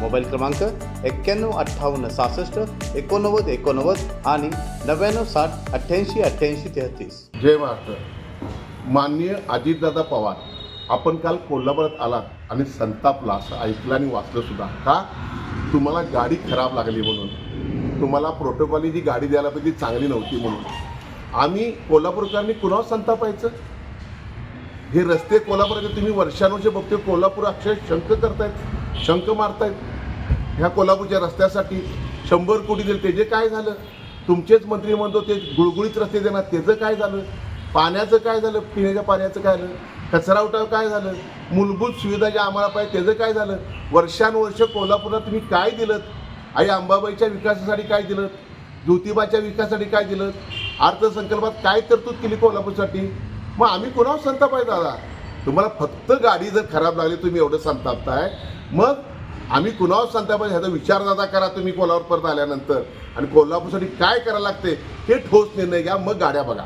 Mobile क्रमांक एक्क्याण्णव अठ्ठावन्न सहासष्ट एकोणनव्वद एकोणनव्वद आणि नव्याण्णव साठ अठ्ठ्याऐंशी अठ्ठ्याऐंशी तेहतीस. जय महाराष्ट्र. माननीय अजितदादा पवार आपण काल कोल्हापुरात आलात आणि संतापला असं ऐकलं आणि वाचलं सुद्धा. का? तुम्हाला गाडी खराब लागली म्हणून. तुम्हाला प्रोटोकॉलनी जी गाडी द्यायला पाहिजे ती चांगली नव्हती म्हणून. आम्ही कोल्हापूरकरांनी कुणावर संतापायचं हे रस्ते कोल्हापुराचे तुम्ही वर्षानुवर्षे बघतोय कोल्हापूर अक्षय शंक करतायत. शंख मारतायत. ह्या कोल्हापूरच्या रस्त्यासाठी शंभर कोटी दिले. त्याचे काय झालं? तुमचेच मंत्री म्हणतो ते गुळगुळीत रस्ते देणार. त्याचं काय झालं? पाण्याचं काय झालं? पिण्याच्या पाण्याचं काय झालं? कचरा उठाव काय झालं? मूलभूत सुविधा ज्या आम्हाला पाहिजे त्याचं काय झालं? वर्षानुवर्ष कोल्हापूरला तुम्ही काय दिलं आई अंबाबाईच्या विकासासाठी काय दिलं ज्योतिबाच्या विकासासाठी काय दिलं अर्थसंकल्पात काय तरतूद केली कोल्हापूरसाठी? मग आम्ही कोणावर संताप आहे दादा? तुम्हाला फक्त गाडी जर खराब लागली तुम्ही एवढं संतापताय. मग आम्ही कुणावर सांगता आहे ह्याचा विचार दादा करा तुम्ही कोल्हापूर परत आल्यानंतर. आणि कोल्हापूरसाठी काय करायला लागते हे ठोस निर्णय घ्या मग गाड्या बघा.